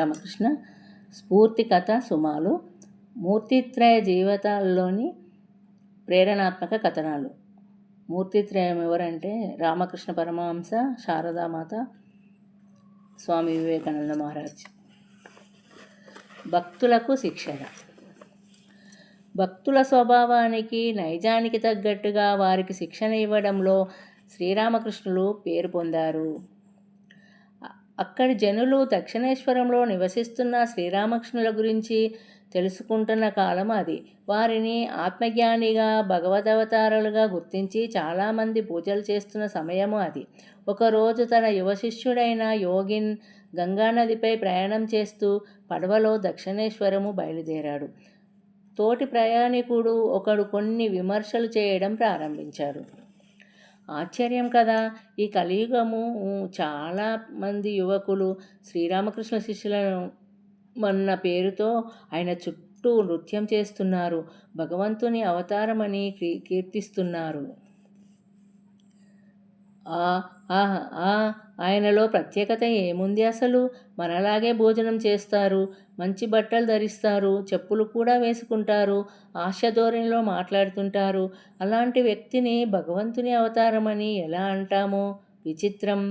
రామకృష్ణ. స్ఫూర్తి కథ సుమాలు. మూర్తిత్రయ జీవితాల్లోని ప్రేరణాత్మక కథనాలు. మూర్తిత్రయం ఎవరంటే రామకృష్ణ పరమహంస శారదామాత స్వామి వివేకానంద మహారాజ్. భక్తులకు శిక్షణ. భక్తుల స్వభావానికి నైజానికి తగ్గట్టుగా వారికి శిక్షణ ఇవ్వడంలో శ్రీరామకృష్ణులు పేరు పొందారు. అక్కడి జనులు దక్షిణేశ్వరంలో నివసిస్తున్న శ్రీరామకృష్ణుల గురించి తెలుసుకుంటున్న కాలం అది. వారిని ఆత్మజ్ఞానిగా భగవదవతారాలుగా గుర్తించి చాలామంది పూజలు చేస్తున్న సమయము అది. ఒకరోజు తన యువ శిష్యుడైన యోగిన్ గంగానదిపై ప్రయాణం చేస్తూ పడవలో దక్షిణేశ్వరము బయలుదేరాడు. తోటి ప్రయాణికుడు ఒకడు కొన్ని విమర్శలు చేయడం ప్రారంభించాడు ఆశ్చర్యం కదా! ఈ కలియుగము చాలా మంది యువకులు శ్రీరామకృష్ణ శిష్యులను అన్న పేరుతో ఆయన చుట్టూ నృత్యం చేస్తున్నారు. భగవంతుని అవతారమని కీర్తిస్తున్నారు. ఆయనలో ప్రత్యేకత ఏముంది అసలు? మనలాగే భోజనం చేస్తారు మంచి బట్టలు ధరిస్తారు చెప్పులు కూడా వేసుకుంటారు ఆశ ధోరణిలో మాట్లాడుతుంటారు. అలాంటి వ్యక్తిని భగవంతుని అవతారమని ఎలా అంటామో? విచిత్రం.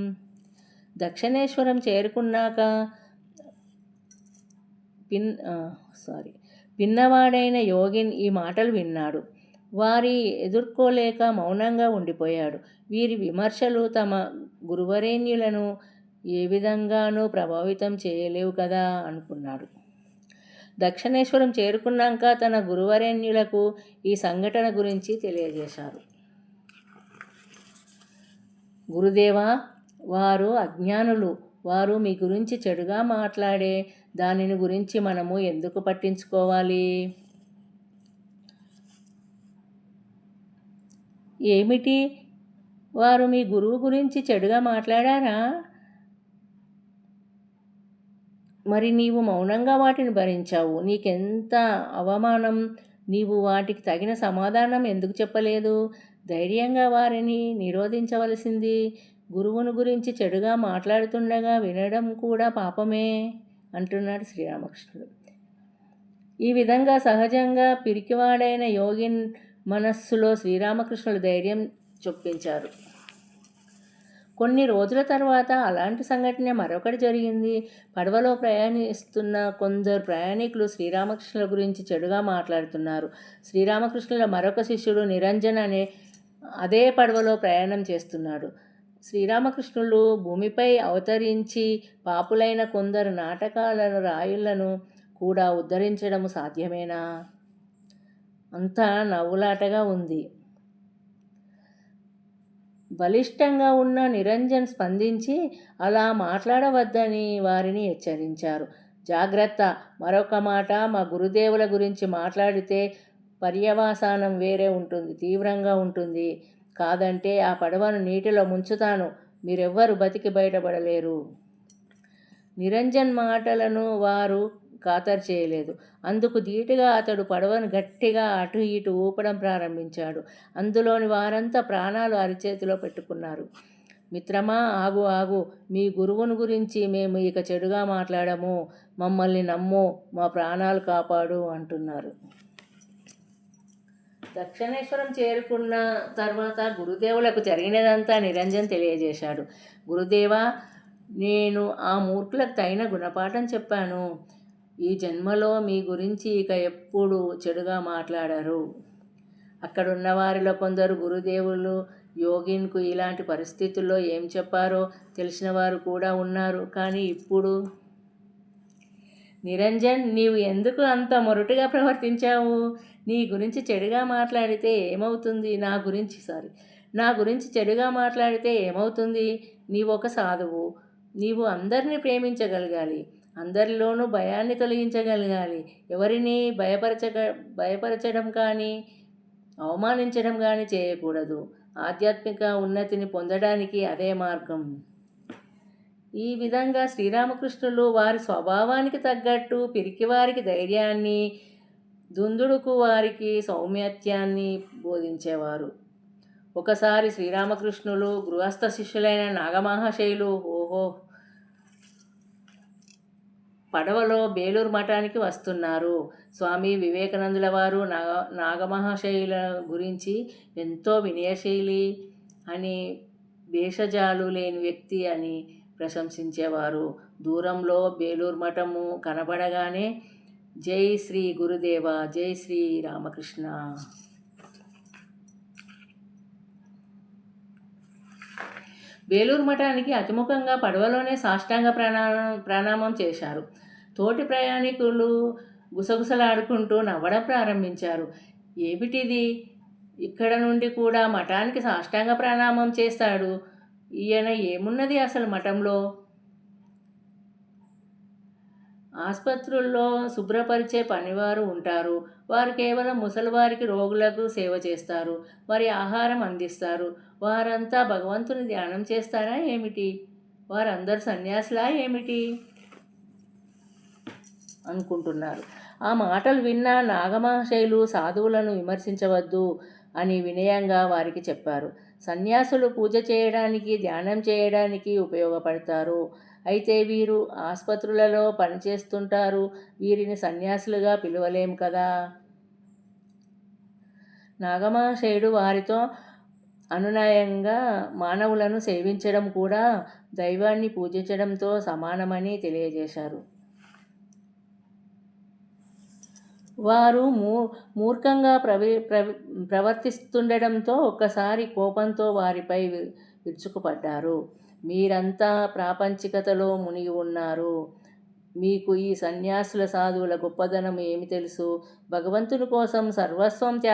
దక్షిణేశ్వరం చేరుకున్నాక పిన్ సారీ పిన్నవాడైన యోగిన్ ఈ మాటలు విన్నాడు. వారి ఎదుర్కోలేక మౌనంగా ఉండిపోయాడు. వీరి విమర్శలు తమ గురువరేణ్యులను ఏ విధంగానూ ప్రభావితం చేయలేవు కదా అనుకున్నాడు. దక్షిణేశ్వరం చేరుకున్నాక తన గురువరేణ్యులకు ఈ సంఘటన గురించి తెలియజేశారు. గురుదేవా వారు అజ్ఞానులు. వారు మీ గురించి చెడుగా మాట్లాడే దానిని గురించి మనము ఎందుకు పట్టించుకోవాలి? ఏమిటి? వారు మీ గురువు గురించి చెడుగా మాట్లాడారా? మరి నీవు మౌనంగా వాటిని భరించావు. నీకెంత అవమానం? నీవు వాటికి తగిన సమాధానం ఎందుకు చెప్పలేదు? ధైర్యంగా వారిని నిరోధించవలసింది. గురువుని గురించి చెడుగా మాట్లాడుతుండగా వినడం కూడా పాపమే అంటున్నాడు శ్రీరామకృష్ణుడు. ఈ విధంగా సహజంగా పిరికివాడైన యోగిన్ మనస్సులో శ్రీరామకృష్ణులు ధైర్యం చొప్పించారు. కొన్ని రోజుల తర్వాత అలాంటి సంఘటన మరొకటి జరిగింది. పడవలో ప్రయాణిస్తున్న కొందరు ప్రయాణికులు శ్రీరామకృష్ణుల గురించి చెడుగా మాట్లాడుతున్నారు. శ్రీరామకృష్ణుల మరొక శిష్యుడు నిరంజన్ అనే అదే పడవలో ప్రయాణం చేస్తున్నాడు. శ్రీరామకృష్ణులు భూమిపై అవతరించి పాపులైన కొందరు నాటకాలను రాయులను కూడా ఉద్ధరించడం సాధ్యమేనా? అంతా నవ్వులాటగా ఉంది. బలిష్టంగా ఉన్న నిరంజన్ స్పందించి అలా మాట్లాడవద్దని వారిని హెచ్చరించారు. జాగ్రత్త మరొక మాట మా గురుదేవుల గురించి మాట్లాడితే పర్యవసానం వేరే ఉంటుంది తీవ్రంగా ఉంటుంది. కాదంటే ఆ పడవను నీటిలో ముంచుతాను మీరెవ్వరు బతికి బయటపడలేరు. నిరంజన్ మాటలను వారు ఖాతరు చేయలేదు. అందుకు ధీటుగా అతడు పడవను గట్టిగా అటు ఇటు ఊపడం ప్రారంభించాడు. అందులోని వారంతా ప్రాణాలు అరిచేతిలో పెట్టుకున్నారు. మిత్రమా ఆగు ఆగు. మీ గురువుని గురించి మేము ఇక చెడుగా మాట్లాడము. మమ్మల్ని నమ్ము. మా ప్రాణాలు కాపాడు అంటున్నారు. దక్షిణేశ్వరం చేరుకున్న తర్వాత గురుదేవులకు జరిగినదంతా నిరంజన్ తెలియజేశాడు. గురుదేవా నేను ఆ మూర్ఖులకు తగిన గుణపాఠం చెప్పాను. ఈ జన్మలో మీ గురించి ఇక ఎప్పుడు చెడుగా మాట్లాడరు. అక్కడున్న వారిలో కొందరు గురుదేవులు యోగిన్కు ఇలాంటి పరిస్థితుల్లో ఏం చెప్పారో తెలిసిన వారు కూడా ఉన్నారు. కానీ ఇప్పుడు నిరంజన్ నీవు ఎందుకు అంత మొరటుగా ప్రవర్తించావు? నీ గురించి చెడుగా మాట్లాడితే ఏమవుతుంది? నా గురించి సారీ నా గురించి చెడుగా మాట్లాడితే ఏమవుతుంది? నీవు ఒక సాధువు. నీవు అందరినీ ప్రేమించగలగాలి. అందరిలోనూ భయాన్ని తొలగించగలగాలి. ఎవరిని భయపరచ భయపరచడం కానీ అవమానించడం కానీ చేయకూడదు. ఆధ్యాత్మిక ఉన్నతిని పొందడానికి అదే మార్గం. ఈ విధంగా శ్రీరామకృష్ణులు వారి స్వభావానికి తగ్గట్టు పిరికివారికి ధైర్యాన్ని దుందుడుకు వారికి సౌమ్యత్యాన్ని బోధించేవారు. ఒకసారి శ్రీరామకృష్ణులు గృహస్థ శిష్యులైన నాగమహాశైలు ఓహో పడవలో బేలూరు మఠానికి వస్తున్నారు. స్వామి వివేకానందుల వారు నాగ నాగమహాశైల గురించి ఎంతో వినయశైలి అని భేషజాలు లేని వ్యక్తి అని ప్రశంసించేవారు. దూరంలో బేలూరు మఠము కనబడగానే జై శ్రీ గురుదేవ జై శ్రీ రామకృష్ణ. బేలూరు మఠానికి అతిముఖంగా పడవలోనే సాష్టాంగ ప్రణామం ప్రణామం చేశారు. తోటి ప్రయాణికులు గుసగుసలాడుకుంటూ నవ్వడం ప్రారంభించారు. ఏమిటిది? ఇక్కడ నుండి కూడా మఠానికి సాష్టాంగ ప్రణామం చేస్తాడు. ఈయన ఏమున్నది అసలు మఠంలో? ఆసుపత్రుల్లో శుభ్రపరిచే పనివారు ఉంటారు. వారు కేవలం ముసలివారికి రోగులకు సేవ చేస్తారు. మరి ఆహారం అందిస్తారు. వారంతా భగవంతుని ధ్యానం చేస్తారా ఏమిటి? వారందరు సన్యాసులా ఏమిటి? అనుకుంటున్నారు. ఆ మాటలు విన్న నాగమహాశైలు సాధువులను విమర్శించవద్దు అని వినయంగా వారికి చెప్పారు. సన్యాసులు పూజ చేయడానికి ధ్యానం చేయడానికి ఉపయోగపడతారు. అయితే వీరు ఆసుపత్రులలో పనిచేస్తుంటారు. వీరిని సన్యాసులుగా పిలువలేము కదా? నాగమహాశయుడు వారితో అనునయంగా మానవులను సేవించడం కూడా దైవాన్ని పూజించడంతో సమానమని తెలియజేశారు. వారు మూ మూర్ఖంగా ప్రవి ప్రవి ప్రవర్తిస్తుండడంతో ఒక్కసారి కోపంతో వారిపై వి- విరుచుకుపడ్డారు. మీరంతా ప్రాపంచికతలో మునిగి ఉన్నారు. మీకు ఈ సన్యాసుల సాధువుల గొప్పదనం ఏమి తెలుసు? భగవంతుని కోసం సర్వస్వం త్యాగం